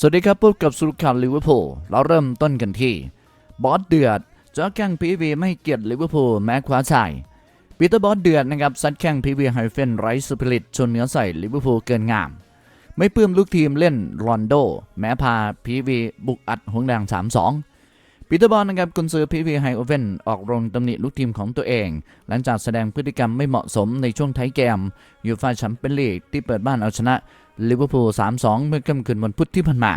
สวัสดีครับพบกับสุรข่าวลิเวอร์พูลเราเริ่มต้นกันที่ บอสเดือดเจอแข่งพีวีไม่เกียรติลิเวอร์พูลแม้คว้าชัยปีเตอร์บอสเดือดนะครับซัดแข่งพีวีไฮเฟนไรส์สปิริตชนเนื้อใส่ลิเวอร์พูลเกินงาม ไม่ปลื้มลูกทีมเล่นรอนโด แม้พาพีวีบุกอัดหงแดง 3-2ปีเตอร์บอลนะครับกุนซือพีวีไฮโอเวนออกโรงตำหนิลูกทีมของตัวเอง หลังจากแสดงพฤติกรรมไม่เหมาะสมในช่วงท้ายเกมยูฟ่าแชมเปี้ยนลีกที่เปิดบ้านเอาชนะ ลิเวอร์พูล3-2 เมื่อค่ำคืนวันพุธที่ผ่านมา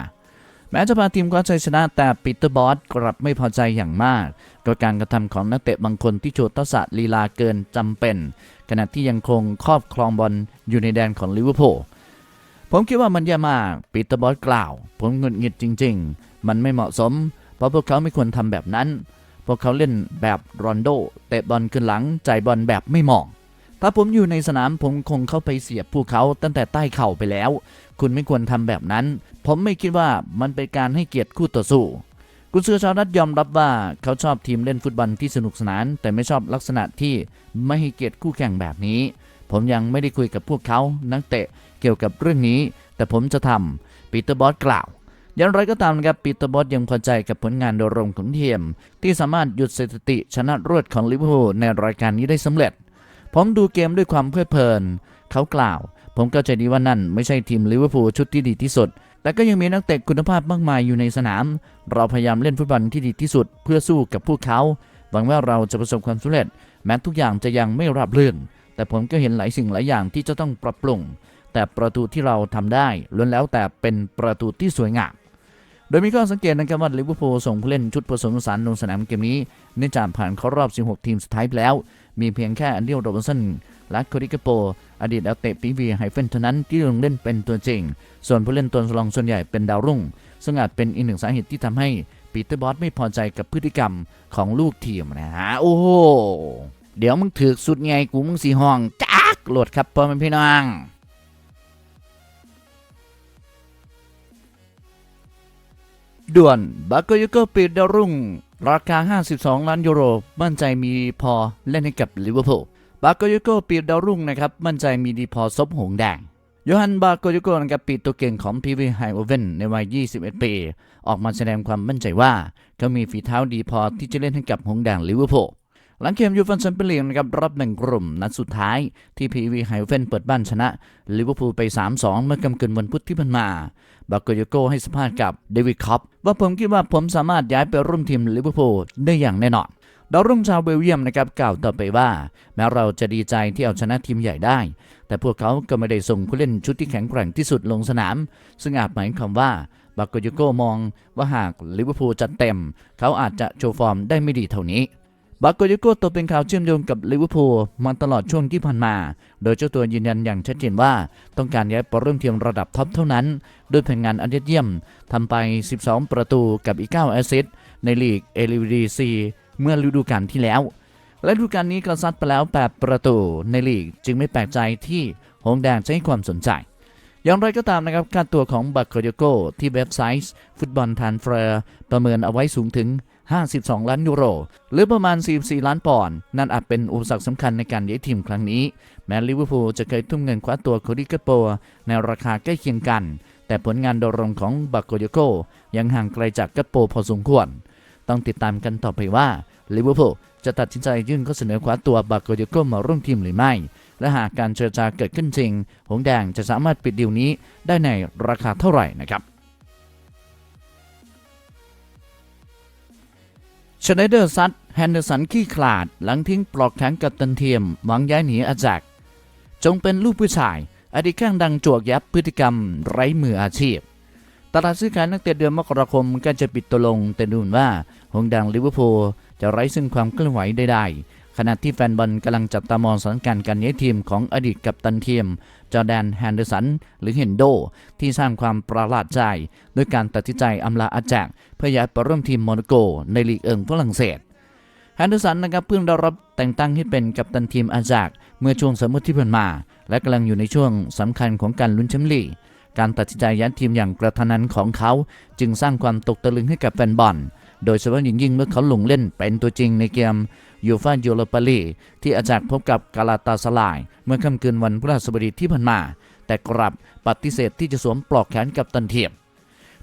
แม้จะพาทีมคว้าชัยชนะแต่ปีเตอร์บอสกลับไม่พอใจอย่างมากกับการกระทำของนักเตะบางคนที่โชว์ทักษะลีลาเกินจำเป็น ขณะที่ยังคงครอบครองบอลอยู่ในแดนของลิเวอร์พูลผมคิดว่ามันแย่มากปีเตอร์บอสกล่าว ผมหงุดหงิดจริง ๆ มันไม่เหมาะสม เพราะพวกเขาไม่ควรทำแบบนั้น พวกเขาเล่นแบบรอนโดเตะบอลขึ้นหลังจ่ายบอลแบบไม่มอง ถ้าผมอยู่ในสนามผมคงเข้าไปเสียบพวกเขาตั้งแต่ใต้เข่าไปแล้ว คุณไม่ควรทำแบบนั้น ผมไม่คิดว่ามันเป็นการให้เกียรติคู่ต่อสู้กุนซือชาวนัดยอมรับว่าเขาชอบทีมเล่นฟุตบอลที่สนุกสนาน แต่ไม่ชอบลักษณะที่ไม่ให้เกียรติคู่แข่งแบบนี้ ผมยังไม่ได้คุยกับพวกเขานักเตะเกี่ยวกับเรื่องนี้ แต่ผมจะทำปีเตอร์บอสกล่าวอย่างไรก็ตามนะครับปีเตอร์บอสยังพอใจกับผลงานโดยรวมของทีมที่สามารถหยุดสถิติชนะรวดของลิเวอร์พูลในรายการนี้ได้สำเร็จ ผมดูเกมด้วยความเพลิดเพลิน เขากล่าว ผมเข้าใจดีว่านั่นไม่ใช่ทีมลิเวอร์พูลชุดที่ดีที่สุด แต่ก็ยังมีนักเตะคุณภาพมากมายอยู่ในสนาม เราพยายามเล่นฟุตบอลที่ดีที่สุด เพื่อสู้กับพวกเขา หวังว่าเราจะประสบความสำเร็จ แม้ทุกอย่างจะยังไม่ราบรื่น แต่ผมก็เห็นหลายสิ่งหลายอย่างที่จะต้องปรับปรุง แต่ประตูที่เราทำได้ล้วนแล้วแต่เป็นประตูที่สวยงาม โดยมีข้อสังเกตนะครับว่าลิเวอร์พูลส่งผู้เล่นชุดผสมผสานลงสนามเกมนี้เนื่องจากผ่านเข้ารอบ 16 ทีมสุดท้ายแล้ว มีเพียงแค่อันเดียวโรบินสันและโคดิกาโป อดีตนักเตะปีวีไฮเฟนเท่านั้นที่ลงเล่นเป็นตัวจริง ส่วนผู้เล่นตัวสำรองส่วนใหญ่เป็นดาวรุ่ง ซึ่งอาจเป็นอีกหนึ่งสาเหตุที่ทำให้ปีเตอร์บอสไม่พอใจกับพฤติกรรมของลูกทีมนะฮะโอ้โหเดี๋ยวมึงถือสุดไงกูมึงสีห้องจักโหลดครับพ่อแม่พี่น้อง ด่วนบาโกโยโกปิดดาวรุ่ง ราคา 52 ล้านยูโร มั่นใจมีพอเล่นให้กับลิเวอร์พูลบาโกโยโกปิดดาวรุ่งนะครับมั่นใจมีดีพอซบหงแดงโยฮันบาโกโยโกนะครับปีตัวเก่งของพีวีไฮโอเวนในวัย 21 ปี ออกมาแสดงความมั่นใจว่าเขามีฝีเท้าดีพอที่จะเล่นให้กับหงแดงลิเวอร์พูลหลังเกมยูฟันแชมเปี้ยนลีกนะครับรอบหนึ่งกลุ่มนัดสุดท้ายที่พีวีไฮโอเวนเปิดบ้านชนะลิเวอร์พูลไป 3-2 เมื่อกำเกินวันพุธที่ผ่านมา บาโกโยโกให้สัมภาษณ์กับเดวิดคอปว่าผมคิดว่าผมสามารถย้ายไปร่วมทีมลิเวอร์พูลได้อย่างแน่นอนดาวรุ่งชาวเบลเยียมนะครับกล่าวต่อไปว่า แม้เราจะดีใจที่เอาชนะทีมใหญ่ได้ แต่พวกเขาก็ไม่ได้ส่งผู้เล่นชุดที่แข็งแกร่งที่สุดลงสนาม ซึ่งอาจหมายความว่าบาโกโยโกมองว่าหากลิเวอร์พูลจัดเต็ม เขาอาจจะโชว์ฟอร์มได้ไม่ดีเท่านี้ บาโกยโกตัวเป็นข่าวเชื่อมโยงกับลิเวอร์พูลมาตลอดช่วงที่ผ่านมา โดยเจ้าตัวยืนยันอย่างชัดเจนว่า ต้องการย้ายไปร่วมทีมระดับท็อปเท่านั้น ด้วยผลงานอันยอดเยี่ยมทำไป 12 ประตูกับอีก 9 แอสซิสต์ในลีกเอลิวดีซีเมื่อฤดูกาลที่แล้ว และฤดูกาลนี้ก็ซัดไปแล้ว 8 ประตูในลีกจึงไม่แปลกใจที่หงแดงจะให้ความสนใจอย่างไรก็ตามนะครับค่าตัวของบัคโกโยโกที่เว็บไซต์ฟุตบอลทันเฟรประเมินเอาไว้สูงถึง 52 ล้านยูโร หรือประมาณ 44 ล้านปอนด์นั่นอาจเป็นอุปสรรคสำคัญในการย้ายทีมครั้งนี้ แม้ลิเวอร์พูลจะเคยทุ่มเงินคว้าตัวโคดิกาโปในราคาใกล้เคียงกัน แต่ผลงานโดยรวมของบัคโกโยโกยังห่างไกลจากกาโปพอสมควร ต้องติดตามกันต่อไปว่าลิเวอร์พูลจะตัดสินใจยื่นข้อเสนอคว้าตัวบัคโกโยโกมาร่วมทีมหรือไม่ และหากการเจรจาเกิดขึ้นจริง หงสแดงจะสามารถปิดดีลนี้ได้ในราคาเท่าไหร่นะครับ ชไนเดอร์ซัดแฮนเดอร์สันขี้ขลาด หลังทิ้งปลอกแข็งกับตันเทียม หวังย้ายหนีอาจากจงเป็นลูกผู้ชาย อดีตข้างดังจวกยับพฤติกรรม ไร้มืออาชีพ ตลาดซื้อขายนักเตะเดือนมกราคมก็จะปิดตัวลง แต่ดูเหมือนว่าหงดังลิเวอร์พูลจะไร้ซึ่งความเคลื่อนไหวใดๆ ขณะที่แฟนบอลกำลังจับตามองสถานการณ์การย้ายทีมของอดีตกัปตันทีม จอแดนแฮนเดอร์สัน หรือเฮนโด ที่สร้างความประหลาดใจด้วยการตัดสินใจอำลาอาแจกเพื่อย้ายไปร่วมทีมโมนาโก ในลีกเอิงฝรั่งเศสแฮนเดอร์สันนะครับเพิ่งได้รับแต่งตั้งให้เป็นกัปตันทีมอาจากเมื่อช่วงสมมติที่ผ่านมา และกำลังอยู่ในช่วงสำคัญของการลุ้นแชมป์ลีกการตัดสินใจย้ายทีมอย่างกระทันหันของเขา จึงสร้างความตกตะลึงให้กับแฟนบอล โดยเฉพาะอย่างยิ่งเมื่อเขาลงเล่นเป็นตัวจริงในเกมยูฟ่ายูโรปาลีที่อาจากพบกับกาลาตาสลาย เมื่อค่ำคืนวันพฤหัสบดีที่ผ่านมา แต่กลับปฏิเสธที่จะสวมปลอกแขนกับตันเทียม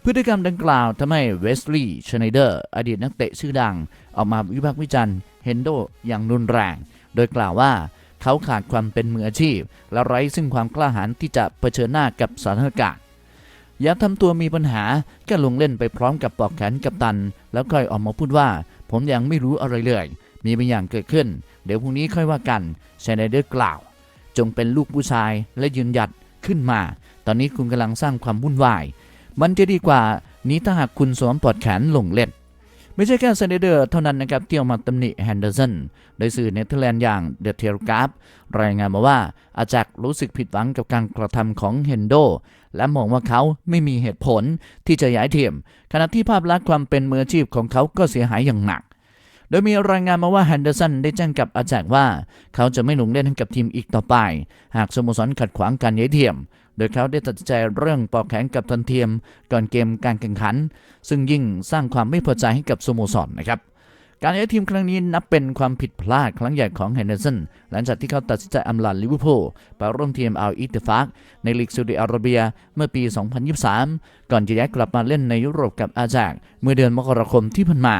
พฤติกรรมดังกล่าวทำให้เวสลีย์ชไนเดอร์ อดีตนักเตะชื่อดัง ออกมาวิพากษ์วิจารณ์เฮนโดอย่างรุนแรง โดยกล่าวว่าเขาขาดความเป็นมืออาชีพ และไร้ซึ่งความกล้าหาญที่จะเผชิญหน้ากับสถานการณ์ อย่าทำตัวมีปัญหาแค่ลงเล่นไปพร้อมกับปอกแขนกับตัน แล้วค่อยออกมาพูดว่า ผมยังไม่รู้อะไรเลย มีบางอย่างเกิดขึ้น เดี๋ยวพรุ่งนี้ค่อยว่ากันชนเดอร์กล่าว จงเป็นลูกผู้ชายและยืนหยัดขึ้นมา ตอนนี้คุณกำลังสร้างความวุ่นวาย มันจะดีกว่านี้ถ้าหากคุณสวมปอดแขนลงเล่น ไม่ใช่แค่เซเนเดอร์เท่านั้นนะครับที่ออกมาตำหนิแฮนเดอร์สันโดยสื่อเนเธอร์แลนด์อย่างเดอะเทลกราฟรายงานมาว่าอาแจากรู้สึกผิดหวังกับการกระทำของเฮนโด และมองว่าเขาไม่มีเหตุผลที่จะย้ายทีมขณะที่ภาพลักษณ์ความเป็นมืออาชีพของเขาก็เสียหายอย่างหนักโดยมีรายงานมาว่าแฮนเดอร์สันได้แจ้งกับอาแจกว่า เขาจะไม่ลงเล่นให้กับทีมอีกต่อไป หากสโมสรขัดขวางการย้ายทีม โดยเขาได้ตัดสินใจเรื่องปอกแขนกับทันเทียมก่อนเกมการแข่งขัน ซึ่งยิ่งสร้างความไม่พอใจให้กับสโมสรนนะครับการย้ายทีมครั้งนี้นับเป็นความผิดพลาดครั้งใหญ่ของแฮนเดอร์สันหลังจากที่เขาตัดสินใจอำลาลิเวอร์พูลไปร่วมทีมอัลอิตติฟากในลีกซาอุดิอาระเบียเมื่อปี 2023 ก่อนจะย้ายกลับมาเล่นในยุโรปกับอาจากเมื่อเดือนมกราคมที่ผ่านมา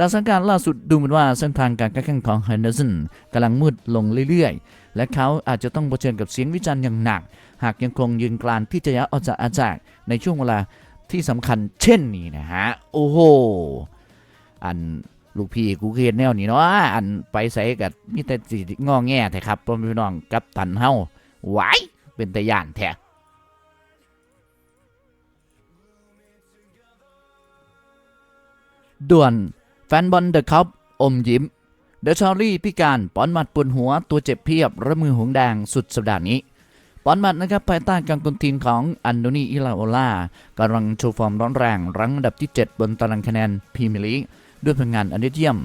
จากสถานการณ์ล่าสุดดูเหมือนว่าเส้นทางการแข่งของแฮนเดอร์สันกำลังมืดลงเรื่อยๆ และเขาอาจจะต้องเผชิญกับเสียงวิจารณ์อย่างหนัก หากยังคงยืนกรานที่จะย้ายออกจากอาจากในช่วงเวลาที่สำคัญเช่นนี้นะฮะ โอ้โห อันลูกพี่กูเคยเห็นแนวนี้เนาะอันไปใส่กับมีแต่สิงอแง่แท้ครับพ่อแม่พี่น้องกับตันเฮาไหวเป็นแต่ย่านแท้ด่วน แฟนบอลเดอะคัพอมยิ้ม เดอะชอรี่พิการปอนหมัดปวดหัวตัวเจ็บเพียบระมือหงแดงสุดสัปดาห์นี้ปอนหมัดนะครับภายใต้การกุนทีมของอันโดนีอิลาโอลากำลังโชว์ฟอร์มร้อนแรงรั้งอันดับที่ 7 บนตารางคะแนนพรีเมียร์ลีกด้วยผลงานอันเยี่ยม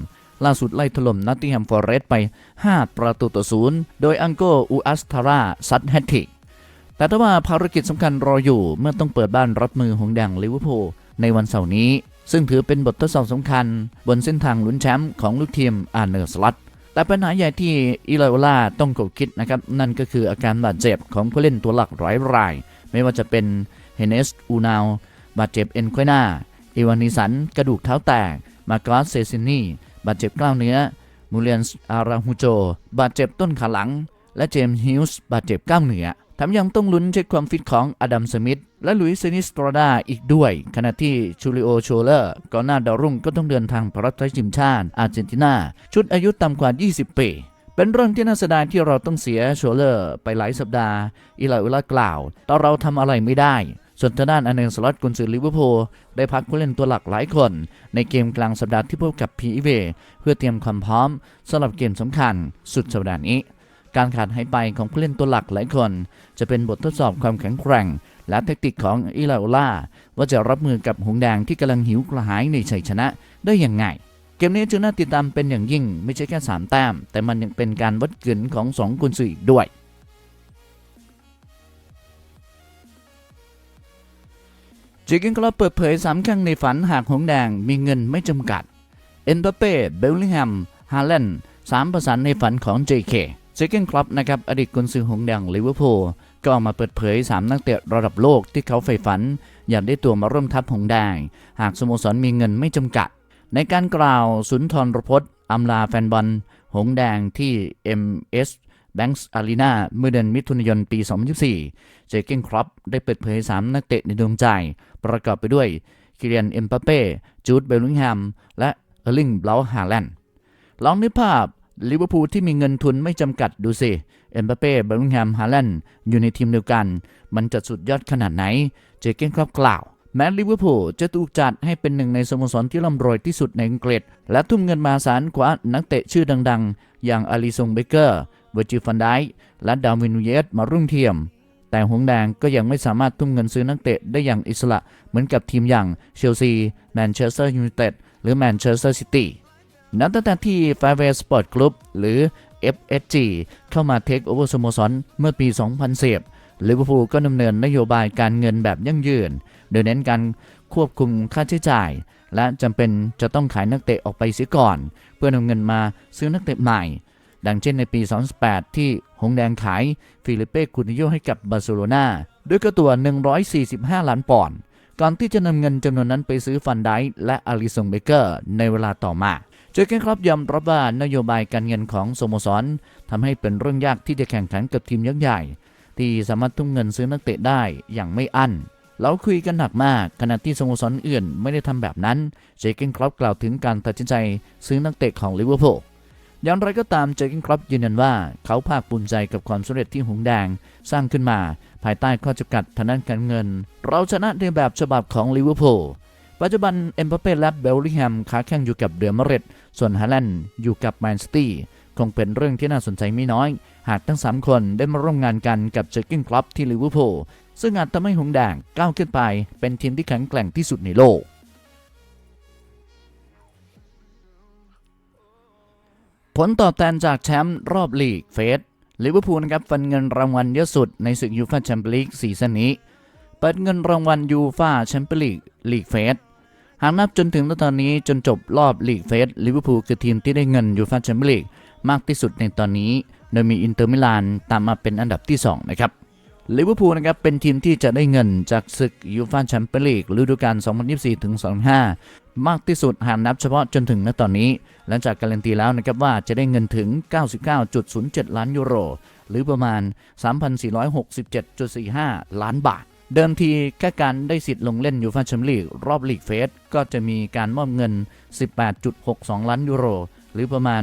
ล่าสุดไล่ถล่มนอตติแฮมฟอร์เรสต์ไป 5 ประตูต่อศูนย์โดยอังโกอูอัสทาราซัดแฮตทริกแต่ถ้าว่าภารกิจสำคัญรออยู่เมื่อต้องเปิดบ้านรับมือหงแดงลิเวอร์พูลในวันเสาร์นี้ ซึ่งถือเป็นบททดสอบสำคัญ บนเส้นทางลุ้นแชมป์ของลูกทีมอาร์เนอร์สลัตแต่ปัญหาใหญ่ที่อิลาโอลาต้องกดคิดนะครับ นั่นก็คืออาการบาดเจ็บของผู้เล่นตัวหลักหลายราย ไม่ว่าจะเป็นเฮเนสอูนาวบาดเจ็บเอ็นควยหน้าเอวานิสัน กระดูกเท้าแตก มาโกสเซซินีบาดเจ็บกล้ามเนื้อ มูเลียนอาราฮูโจ บาดเจ็บต้นขาหลัง และเจมส์ฮิลส์บาดเจ็บกล้ามเนื้อ แถมยังต้องลุ้นเช็คความฟิตของอดัมสมิธและลุยเซนิสตราดาอีกด้วย ขณะที่ชูริโอโชเลอร์ก่อนหน้าดาวรุ่งก็ต้องเดินทางไปรับใช้ทีมชาติอาร์เจนตินา ชุดอายุต่ำกว่า 20 ปีเป็นเรื่องที่น่าเสียดายที่เราต้องเสียโชเลอร์ไปหลายสัปดาห์อีลาอุลากล่าวแต่เราทำอะไรไม่ได้ ส่วนทางด้านอันเนงสล็อตกุนซือลิเวอร์พูลได้พักผู้เล่นตัวหลักหลายคน ในเกมกลางสัปดาห์ที่พบกับพีเวเพื่อเตรียมความพร้อมสำหรับเกมสำคัญสุดสัปดาห์นี้ การขาดหายไปของผู้เล่นตัวหลักหลายคน จะเป็นบททดสอบความแข็งแกร่ง และแทคติกของอิลาโอล่าว่าจะรับมือกับหงแดงที่กำลังหิวกระหายในชัยชนะได้อย่างไง เกมนี้จึงน่าติดตามเป็นอย่างยิ่ง ไม่ใช่แค่ 3 แต้ม แต่มันยังเป็นการวัดกึนของ2กุนซืออีกด้วยจิกินกลอบเปิดเผยสามครั้งในฝันหากหงแดงมีเงินไม่จำกัด เอ็นเปเป้ เบลลิงแฮม ฮาแลนสามประสานในฝันของ JK เจเกนคลับนะครับอดีตกุนซือหงแดงลิเวอร์พูลก็ออกมาเปิดเผย 3 นักเตะระดับโลกที่เขาใฝ่ฝัน อยากได้ตัวมาร่วมทัพหงแดง หากสโมสรมีเงินไม่จำกัด ในการกล่าวสุนทรพจน์อำลาแฟนบอล หงแดงที่ MS Banks Arena เมื่อเดือนมิถุนายนปี 2024 เจเกนครอปได้เปิดเผย 3 นักเตะในดวงใจ ประกอบไปด้วย คิเลียน เอ็มปาเป้ จูด เบลลิงแฮม และเออร์ลิงเบลาฮาแลนด์ลองนึกภาพ ลิเวอร์พูลที่มีเงินทุนไม่จำกัดดูสิ เอ็มบาเป้เบลลิงแฮม ฮาแลนด์อยู่ในทีมเดียวกัน มันจะสุดยอดขนาดไหน เจเกนครอปกล่าว แม้ลิเวอร์พูลจะถูกจัดให้เป็นหนึ่งในสโมสรที่ร่ำรวยที่สุดในอังกฤษ และทุ่มเงินมาศาลกว่านักเตะชื่อดังๆ อย่างอาริซงเบเกอร์เวอร์จิฟันไดและดาวินนูเยสมารุ่งเทียม แต่หงแดงก็ยังไม่สามารถทุ่มเงินซื้อนักเตะได้อย่างอิสระเหมือนกับทีมอย่างเชลซี แมนเชสเตอร์ยูไนเต็ด หรือแมนเชสเตอร์ซิตี้ นับตั้งแต่ที่ f a i r w a y Sport Group หรือ FSG เข้ามาเทคโอเวอร์สโมสรเมื่อปี 2010ลิเวอร์พูลก็ดำเนินนโยบายการเงินแบบยั่งยืน โดยเน้นการควบคุมค่าใช้จ่าย และจำเป็นจะต้องขายนักเตะออกไปเสียก่อน เพื่อนำเงินมาซื้อนักเตะใหม่ ดังเช่นในปี 2018 ที่หงแดงขายฟิลิเป้คูติโยให้กับบาร์เซโลนาด้วยค่าตัว 145 ล้านปอนด์ก่อนที่จะนำเงินจำนวนนั้นไปซื้อฟันไดและอาริสงเบเกอร์ในเวลาต่อมา เจอร์เกนครอปยอมรับว่านโยบายการเงินของสโมสรทำให้เป็นเรื่องยากที่จะแข่งขันกับทีมยักษ์ใหญ่ ที่สามารถทุ่มเงินซื้อนักเตะได้อย่างไม่อั้นเราคุยกันหนักมากขณะที่สโมสรอื่นไม่ได้ทำแบบนั้นเจอร์เกนครอปกล่าวถึงการตัดสินใจซื้อนักเตะของลิเวอร์พูลอย่างไรก็ตามเจอร์เกนครอปยืนยันว่าเขาภาคภูมิใจกับความสำเร็จที่หงแดงสร้างขึ้นมา ภายใต้ข้อจำกัดทางด้านการเงิน เราชนะในแบบฉบับของลิเวอร์พูล ปัจจุบันเอ็มบัปเป้และเบลลิงแฮมค้าแข่งอยู่กับเดอมเรตส่วนฮาแลนด์อยู่กับแมนซิตี้คงเป็นเรื่องที่น่าสนใจไม่น้อย หากทั้ง 3 คนได้มาร่วมงานกันกับเจอร์เกนครอปที่ลิเวอร์พูลซึ่งอาจทำให้หงแดงก้าวขึ้นไป เป็นทีมที่แข็งแกร่งที่สุดในโลก ผลตอบแทนจากแชมป์รอบลีกเฟสลิเวอร์พูลนะครับฟันเงินรางวัลเยอะสุดในศึกยูฟ่าแชมเปี้ยนลีกซีซั่นนี้ เปิดเงินรางวัลยูฟ่าแชมเปี้ยนลีกลีกเฟส หากนับจนถึงตอนนี้จนจบรอบลีกเฟสลิเวอร์พูลคือทีมที่ได้เงินยูฟ่าแชมเปี้ยนลีกมากที่สุดในตอนนี้ โดยมีอินเตอร์มิลานตามมาเป็นอันดับที่ 2 นะครับลิเวอร์พูลนะครับเป็นทีมที่จะได้เงินจากศึกยูฟ่าแชมเปี้ยนลีกฤดูกาล 2024ถึง25 มากที่สุดหากนับเฉพาะจนถึงณตอนนี้ หลังจากการันตีแล้วนะครับว่าจะได้เงินถึง 99.07 ล้านยูโร หรือประมาณ 3,467.45 ล้านบาท เดิมทีแค่การได้สิทธิ์ลงเล่นยูฟ่าแชมเปี้ยนลีกรอบลีกเฟสก็จะมีการมอบเงิน 18.62 ล้านยูโร หรือประมาณ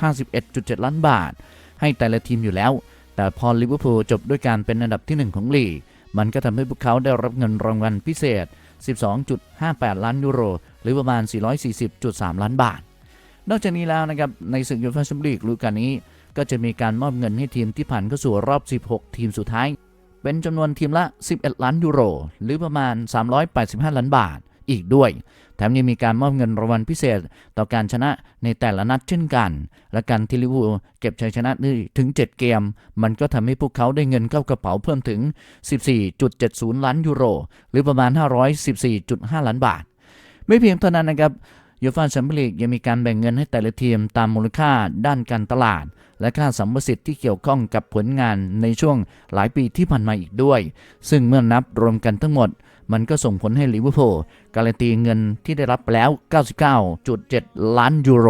651.7 ล้านบาท ให้แต่ละทีมอยู่แล้ว แต่พอลิเวอร์พูลจบด้วยการเป็นอันดับที่ 1 ของลีก มันก็ทำให้พวกเขาได้รับเงินรางวัลพิเศษ 12.58 ล้านยูโร หรือประมาณ 440.3 ล้านบาท นอกจากนี้แล้วนะครับในศึกยูฟ่าแชมเปี้ยนลีกฤดูกาลนี้ ก็จะมีการมอบเงินให้ทีมที่ผ่านเข้าสู่รอบ 16 ทีมสุดท้าย เป็นจำนวนทีมละ 11 ล้านยูโร หรือประมาณ 385 ล้านบาทอีกด้วย แถมยังมีการมอบเงินรางวัลพิเศษต่อการชนะในแต่ละนัดเช่นกัน และการที่ลิเวอร์พูลเก็บชัยชนะได้ถึง 7 เกม มันก็ทำให้พวกเขาได้เงินเข้ากระเป๋าเพิ่มถึง 14.70 ล้านยูโร หรือประมาณ 514.5 ล้านบาท ไม่เพียงเท่านั้นนะครับ ยูฟ่าแชมเปี้ยนลีกยังมีการแบ่งเงินให้แต่ละทีมตามมูลค่าด้านการตลาด และค่าสัมประสิทธิ์ที่เกี่ยวข้องกับผลงานในช่วงหลายปีที่ผ่านมาอีกด้วย ซึ่งเมื่อนับรวมกันทั้งหมด มันก็ส่งผลให้ลิเวอร์พูลการันตีเงินที่ได้รับแล้ว 99.7 ล้านยูโร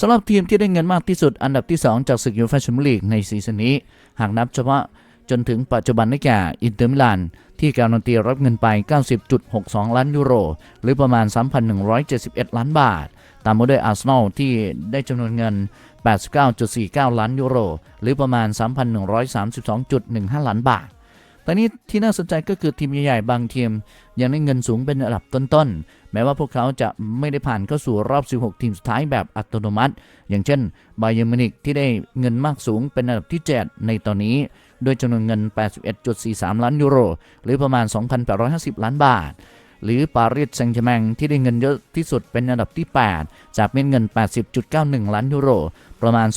สำหรับทีมที่ได้เงินมากที่สุดอันดับที่ 2 จากศึกยูฟ่าแชมเปี้ยนลีกในซีซั่นนี้ หากนับเฉพาะจนถึงปัจจุบันได้แก่อินเตอร์มิลาน ที่การันตีรับเงินไป 90.62 ล้านยูโร หรือประมาณ 3,171 ล้านบาท ตามมาด้วยอาร์เซนอลที่ได้จำนวนเงิน 89.49 ล้านยูโร หรือประมาณ 3,132.15 ล้านบาทแต่นี้ที่น่าสนใจก็คือทีมใหญ่ๆบางทีม ยังได้เงินสูงเป็นระดับต้นๆ แม้ว่าพวกเขาจะไม่ได้ผ่านเข้าสู่รอบ 16 ทีมสุดท้ายแบบอัตโนมัติ อย่างเช่นไบเยอร์มินิกที่ได้เงินมากสูงเป็นอันดับที่ 7 ในตอนนี้ โดยจำนวนเงิน 81.43 ล้านยูโร หรือประมาณ 2,850 ล้านบาท หรือปารีสแซงต์แชร์แมงที่ได้เงินเยอะที่สุดเป็นอันดับที่ 8 จากเม็ดเงิน 80.91 ล้านยูโร ประมาณ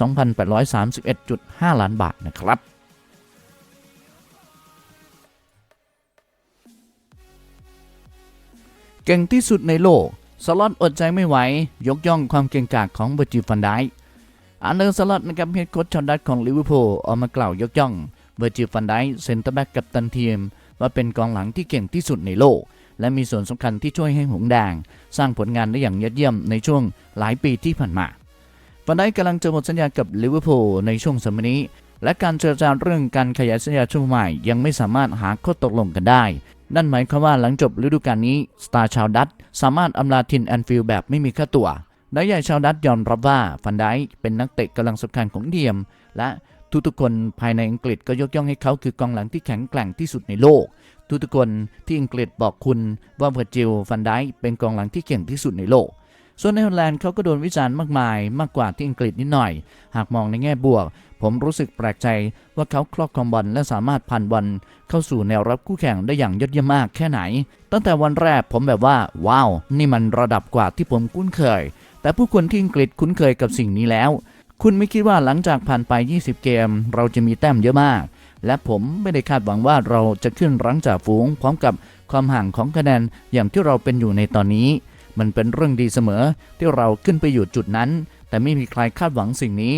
2,831.5 ล้านบาทนะครับเก่งที่สุดในโลก สล็อตอดใจไม่ไหว ยกย่องความเก่งกาจของเบอร์จิฟันไดอันเดอร์สล็อตนะครับเฮดโค้ชชอนดัตของลิเวอร์พูลออกมากล่าวยกย่อง เบอร์จิลฟันไดเซนเตอร์แบ็กกับตันทีม ว่าเป็นกองหลังที่เก่งที่สุดในโลก และมีส่วนสำคัญที่ช่วยให้หงแดง สร้างผลงานได้อย่างยอดเยี่ยมในช่วงหลายปีที่ผ่านมาฟันไดกำลังจะหมดสัญญากับลิเวอร์พูลในช่วงสมัยนี้และการเจรจาเรื่องการขยายสัญญาช่วงใหม่ยังไม่สามารถหาข้อตกลงกันได้ นั่นหมายความว่าหลังจบฤดูกาลนี้สตาร์ชาวดัตสามารถอำลาทินแอนฟิลแบบไม่มีค่าตัว นายใหญ่ชาวดัตยอมรับว่าฟันไดเป็นนักเตะกำลังสำคัญของทีมและ ทุกๆคนภายในอังกฤษก็ยกย่องให้เขาคือกองหลังที่แข็งแกร่งที่สุดในโลก ทุกๆคนที่อังกฤษบอกคุณว่าเวอร์จิลฟันไดค์เป็นกองหลังที่เก่งที่สุดในโลก ส่วนในฮอลแลนด์เขาก็โดนวิจารณ์มากมายมากกว่าที่อังกฤษนิดหน่อย หากมองในแง่บวก ผมรู้สึกแปลกใจว่าเขาครอบคองบอลและสามารถผ่านบอลเข้าสู่แนวรับคู่แข่งได้อย่างยอดเยี่ยมมากแค่ไหน ตั้งแต่วันแรกผมแบบว่า ว้าว นี่มันระดับกว่าที่ผมคุ้นเคย แต่ผู้คนที่อังกฤษคุ้นเคยกับสิ่งนี้แล้ว คุณไม่คิดว่าหลังจากผ่านไป 20 เกม เราจะมีแต้มเยอะมาก และผมไม่ได้คาดหวังว่าเราจะขึ้นรังจ่าฝูงพร้อมกับความห่างของคะแนนอย่างที่เราเป็นอยู่ในตอนนี้ มันเป็นเรื่องดีเสมอที่เราขึ้นไปอยู่จุดนั้น แต่ไม่มีใครคาดหวังสิ่งนี้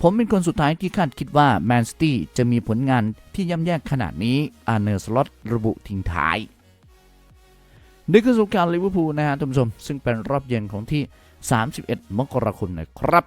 ผมเป็นคนสุดท้ายที่คาดคิดว่าแมนซิตี้จะมีผลงานที่ย่ำแย่ขนาดนี้อาร์เนอร์สล็อตระบุทิ้งท้ายนี่คือสงกรารลิเวอร์พูลนะฮะท่านผู้ชม ซึ่งเป็นรอบเย็นของที่ 31 มกราคมนะครับ